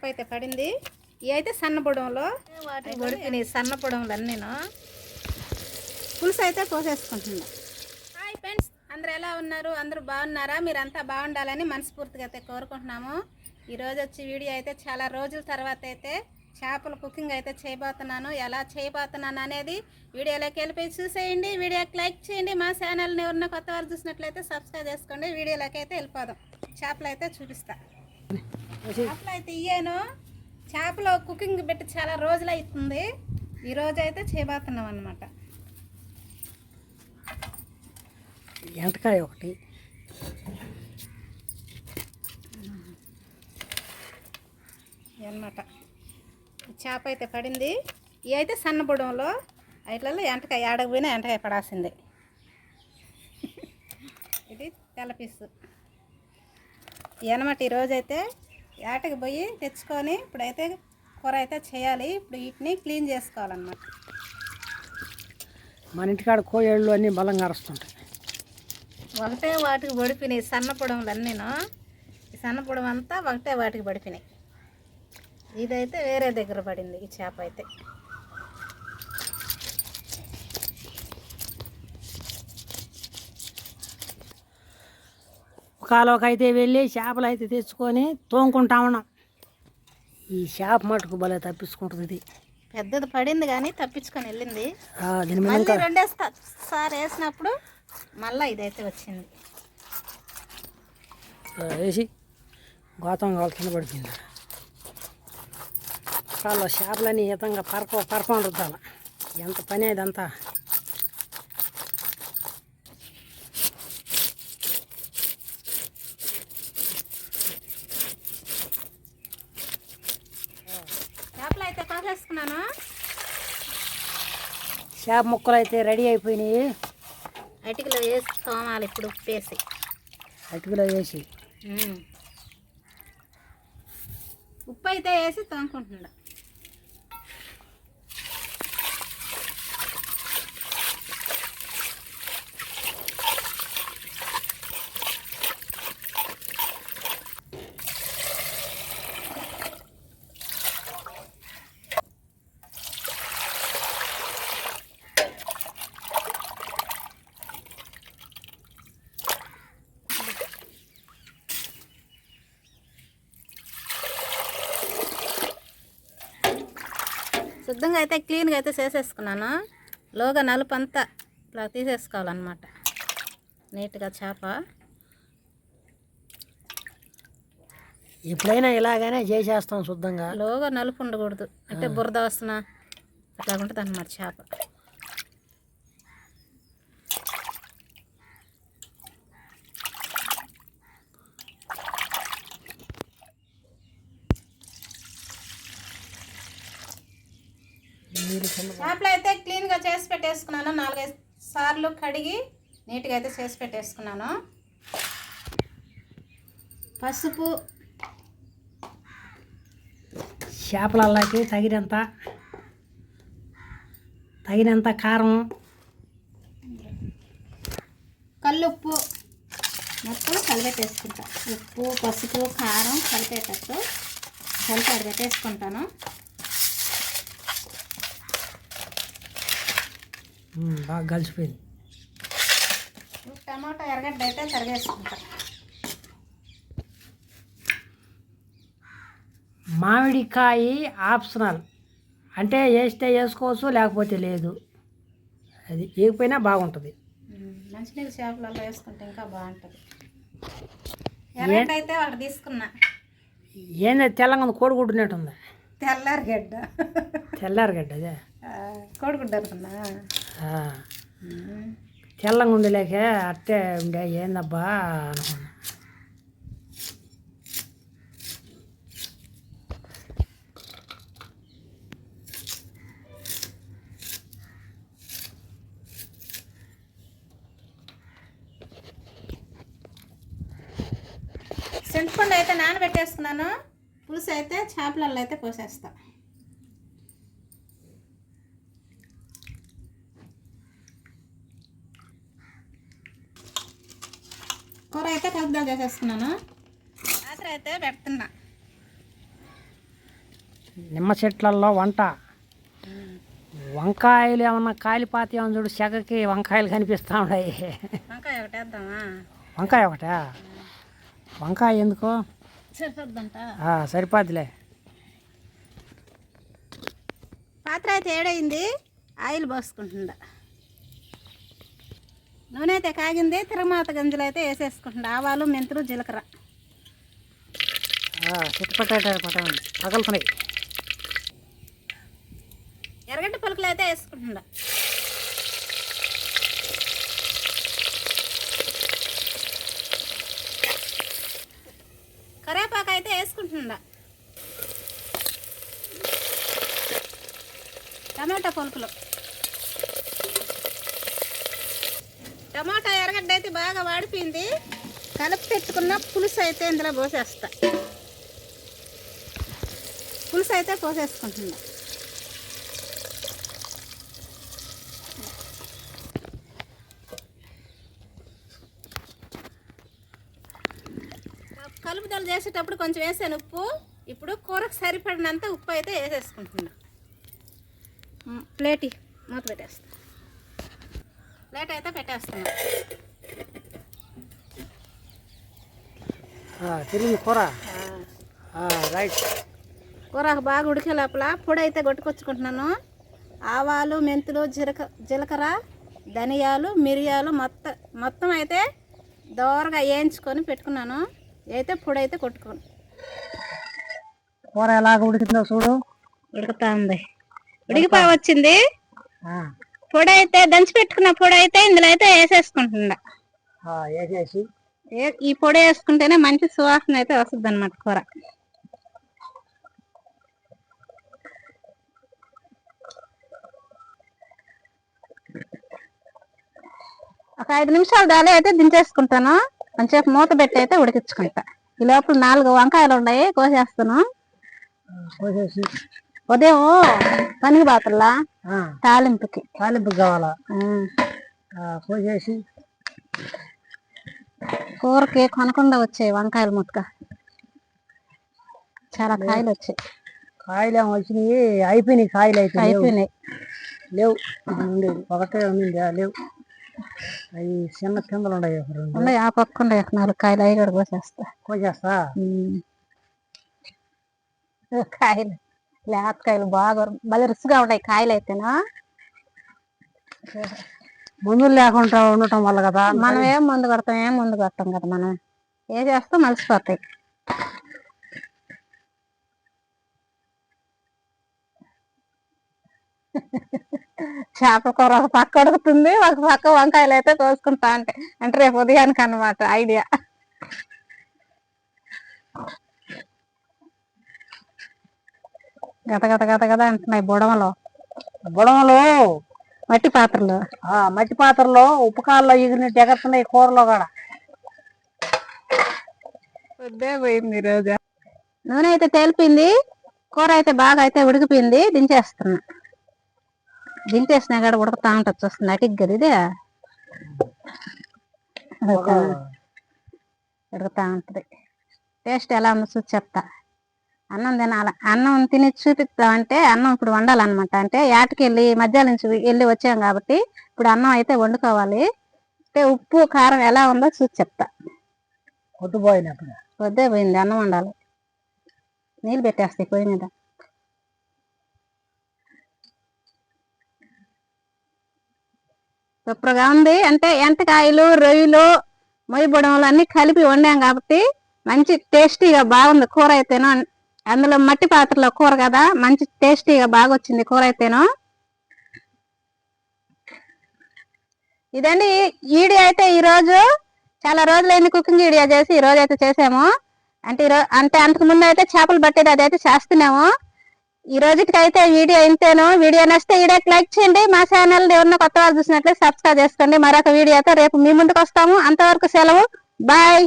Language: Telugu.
చేప అయితే పడింది. ఇవి అయితే సన్న పొడంలో. వాటి ఉడికినాయి సన్న పొడంలు అన్నీను పులుసు అయితే పోసేసుకుంటున్నా. హాయ్ ఫ్రెండ్స్ అందరూ ఎలా ఉన్నారు? అందరూ బాగున్నారా? మీరంతా బాగుండాలని మనస్ఫూర్తిగా అయితే కోరుకుంటున్నాము. ఈరోజు వచ్చి వీడియో అయితే చాలా రోజుల తర్వాత అయితే చేపల కుకింగ్ అయితే చేయబోతున్నాను. ఎలా చేయబోతున్నాను అనేది వీడియోలోకి వెళ్ళిపోయి చూసేయండి. వీడియోకి లైక్ చేయండి. మా ఛానల్ని ఎవరన్నా కొత్త వారు చూసినట్లయితే సబ్స్క్రైబ్ చేసుకోండి. వీడియోలోకి అయితే వెళ్ళిపోదాం. చేపలు అయితే చూపిస్తా. చేపలు అయితే ఇయ్యాను. చేపలు కుకింగ్ పెట్టి చాలా రోజులు అవుతుంది ఈ రోజు అయితే చేయబోతున్నాం అనమాట ఎంటకాయ ఒకటి అనమాట చేప అయితే పడింది. ఇవి అయితే సన్న బుడంలో. వాటిలలో ఎంటకాయ ఆడకపోయినా ఎంటకాయ పడాల్సిందే. ఇది తెల్ల పీసు. అనమాట ఈరోజు అయితే ఏటకి పోయి తెచ్చుకొని ఇప్పుడైతే కూర అయితే చేయాలి. ఇప్పుడు వీటిని క్లీన్ చేసుకోవాలన్నమాట. మన ఇంటికాడ కోయేళ్ళు అన్నీ బలంగా అరుస్తుంటాయి. ఒకటే వాటికి పడిపోయినాయి సన్న పొడవులు అన్నీను ఈ సన్న పొడవు అంతా ఒకటే వాటికి పడిపోయినాయి. ఇదైతే వేరే దగ్గర పడింది ఈ చేప అయితే. కాలువకి అయితే వెళ్ళి చేపలు అయితే తెచ్చుకొని తోముకుంటా ఉన్నాం. ఈ చేప మటుకు భలే తప్పించుకుంటుంది ఇది. పెద్దది పడింది కానీ తప్పించుకొని వెళ్ళింది. దీని మీద రెండేస్తా. సార్ వేసినప్పుడు మళ్ళీ ఇదైతే వచ్చింది. వేసి గోతం కావాలి కింద పడిపోయింది. చాలా చేపలని ఈతంగా పరప పరపం రుద్దాల ఎంత పని అదంతా చేపలు అయితే కోసేసుకున్నాను చేప ముక్కలు అయితే రెడీ అయిపోయినాయి. అటికలో వేసి తోమాలి ఇప్పుడు ఉప్పేసి. అటుకులో వేసి. ఉప్పు అయితే వేసి తోముకుంటున్నా శుద్ధంగా అయితే క్లీన్గా అయితే చేసేసుకున్నాను. లోగా నలుపు అంతా ఇలా తీసేసుకోవాలన్నమాట. నీట్గా చేప. ఎప్పుడైనా ఇలాగనే చేసేస్తాం శుద్ధంగా. లోగా నలుపు ఉండకూడదు. అంటే బురద వస్తున్నా అట్లా ఉంటుంది అన్నమాట చేప. చేపలు అయితే క్లీన్గా చేసి పెట్టేసుకున్నాను. నాలుగైదు సార్లు కడిగి నీట్గా అయితే చేసి పెట్టేసుకున్నాను. పసుపు చేపలకి తగినంత తగినంత కారం కల్లుప్పు మొత్తం కలిపెట్టేసుకుంటా ఉప్పు పసుపు కారం కలిపేటట్టు కలిపి అది పెట్టేసుకుంటాను. బాగా కలిసిపోయింది. టమాటా ఎరగడ్డ అయితే తరిగేసుకుంటా. మామిడికాయ ఆప్షనల్. అంటే వేస్తే వేసుకోవచ్చు లేకపోతే లేదు. అది వేయకపోయినా బాగుంటుంది. మంచినీళ్ళ చేపలలో వేసుకుంటే ఇంకా బాగుంటుంది. ఎర్రగడ్డ అయితే ఒకటి తీసుకున్నా. ఏంది తెలంగాణ కోడిగుడ్డునట్టు ఉంది తెల్లారగడ్డ. తెల్లారగడ్డ అదే? కోడిగుడ్డ అనుకున్నా. తెల్లంగా ఉండలేక అట్టే ఉండే ఏందబ్బా అనుకున్నా. చింతపండు అయితే నానబెట్టేసుకున్నాను. పులుసు అయితే చేపలలో అయితే పోసేస్తాను కూర అయితే కలుపుదల చేసేసుకున్నాను రాత్రి అయితే పెడుతున్నా. నిమ్మ చెట్లల్లో వంట. వంకాయలు ఏమన్నా కాలిపాతి చూడు సెగకి వంకాయలు కనిపిస్తూ ఉన్నాయి. వంకాయ ఒకటి వేద్దామా? వంకాయ ఒకటా? వంకాయ ఎందుకో? సరిపోద్దంట. ఆ, సరిపోద్దిలే. పాత్ర అయితే ఏడైంది? ఆయిల్ పోసుకుంటుండ నూనె అయితే కాగింది తిరమాత గంజలు అయితే వేసేసుకుంటుండ ఆవాలు మెంతులు జీలకర్ర. పగలుతున్నాయి ఎర్రగడ్డ పలుకులు అయితే వేసుకుంటుండ కరేపాకు అయితే వేసుకుంటుండ టమాటా పలుకులు. టమాటా ఎర్రగడ్డ అయితే బాగా వాడిపోయింది. కలిపి పెట్టుకున్న పులుసు అయితే ఇందులో పోసేస్తా. పులుసు అయితే పోసేసుకుంటున్నా. కలుపుదల చేసేటప్పుడు కొంచెం వేసాను ఉప్పు. ఇప్పుడు కూరకు సరిపడినంత ఉప్పు అయితే వేసేసుకుంటున్నా. ప్లేటి ప్లేట్ మూత పెట్టేస్తా. ప్లేట్ అయితే పెట్టేస్తున్నా. తిరిగి కూర. రైట్. కూరకు బాగా ఉడికే లోపల పొడి అయితే కొట్టుకొచ్చుకుంటున్నాను. ఆవాలు మెంతులు జీలక జీలకర్ర ధనియాలు మిరియాలు మొత్తం మొత్తం అయితే దోరగా వేయించుకొని పెట్టుకున్నాను. అయితే పొడి అయితే కొట్టుకోను కూర ఎలాగ ఉడికిందో చూడు. ఉడుకుతా ఉంది. ఉడికిపో వచ్చింది పొడి అయితే దంచి పెట్టుకున్న పొడి అయితే ఇందులో అయితే వేసేసుకుంటుండ. ఆ, వేసేసి. ఏ- ఈ పొడి వేసుకుంటేనే మంచి సువాసన అయితే వస్తుంది అనమాట కూర. ఒక ఐదు నిమిషాలు దాలి అయితే దించేసుకుంటాను. కొంచెంసేపు మూత పెట్టి అయితే ఉడికించుకుంటా. ఈ లోపల నాలుగు వంకాయలు ఉన్నాయి కోసేస్తాను. కోసేసి. ఉదయం పనికి బాతల్లా ఆ, తాలింపుకి. తాలింపు కావాలా. ఆ, కోసేసి కూరకి కొనకుండా వచ్చాయి వంకాయలు ముట్టుక చాలా కాయలు వచ్చాయి. కాయలు ఏమో వచ్చినాయి. అయిపోయినాయి కాయలు అయితే. అయిపోయినాయి. లేవు. ఉండేది ఒకటే ఉంది లేవు. అవి చిన్న కిందలు ఉన్నాయి. ఉన్నాయి. ఆ పక్క ఉన్నాయి ఒక నాలుగు కాయలు. అవి కూడా కోసేస్తా. కోసేస్తా. కాయలు. లేతకాయలు బాగా భలే రుచిగా ఉంటాయి కాయలు అయితేనా? మందులు లేకుండా ఉండటం వల్ల కదా. మనం ఏం ముందు కొడతాం ఏం ముందు కొడతాం కదా మనం? ఏ చేస్తాం మలిసిపోతాయి. చేపల కూర ఒక పక్క ఉడుకుతుంది ఒక పక్క వంకాయలు అయితే కోసుకుంటా అంటే అంటే రేపు ఉదయానికి అనమాట ఐడియా గత గత గత గత అంటున్నాయి బుడమలో. బుడమలో మట్టి పాత్రలు. ఆ మట్టి పాత్రలో ఉప్పు కాల్లో ఎగిరినట్టు ఎగరుతున్నాయి కూరలో కూడా. పొద్దే పోయింది ఈరోజు నూనె అయితే తేలిపోయింది కూర అయితే బాగా అయితే ఉడికిపోయింది దించేస్తున్నా. దించేసినా కూడా ఉడకతా ఉంటుంది చూస్తుంది అటు కదా ఇది ఉడుకుతా ఉంటది. టేస్ట్ ఎలా ఉందో చూసి చెప్తా. అన్నం తినాల అన్నం తిని చూపిస్తామంటే అన్నం ఇప్పుడు వండాలన్నమాట. అంటే యాటకి వెళ్ళి మధ్యాహ్నం నుంచి వెళ్ళి వచ్చాం కాబట్టి ఇప్పుడు అన్నం అయితే వండుకోవాలి. అంటే ఉప్పు కారం ఎలా ఉందో చూసి చెప్తా. వద్దే పోయింది అన్నం వండాలి. నీళ్ళు పెట్టేస్తాయి పొయ్యి మీద. సూపర్గా ఉంది. అంటే ఎంటకాయలు రొయ్యలు మొయ్యబొడములు అన్ని కలిపి వండాం కాబట్టి మంచి టేస్టీగా బాగుంది కూర అయితేను. అందులో మట్టి పాత్రలో కూర కదా? మంచి టేస్టీగా బాగా వచ్చింది కూర అయితేను ఇదండి ఈడి అయితే ఈరోజు చాలా రోజులైంది కుకింగ్ వీడియో చేసి ఈ రోజు అయితే చేసాము. అంటే ఈరోజు అంటే అంతకు ముందు అయితే చేపలు పట్టేది అదైతే చేస్తున్నాము. ఈ రోజుకైతే అయితే వీడియో ఇంతేను. వీడియో నచ్చితే వీడియోకి లైక్ చేయండి. మా ఛానల్ ఎవరిన కొత్త వాళ్ళు చూసినట్లయితే సబ్స్క్రైబ్ చేసుకోండి. మరొక వీడియోతో రేపు మీ ముందుకు వస్తాము అంతవరకు సెలవు. బాయ్.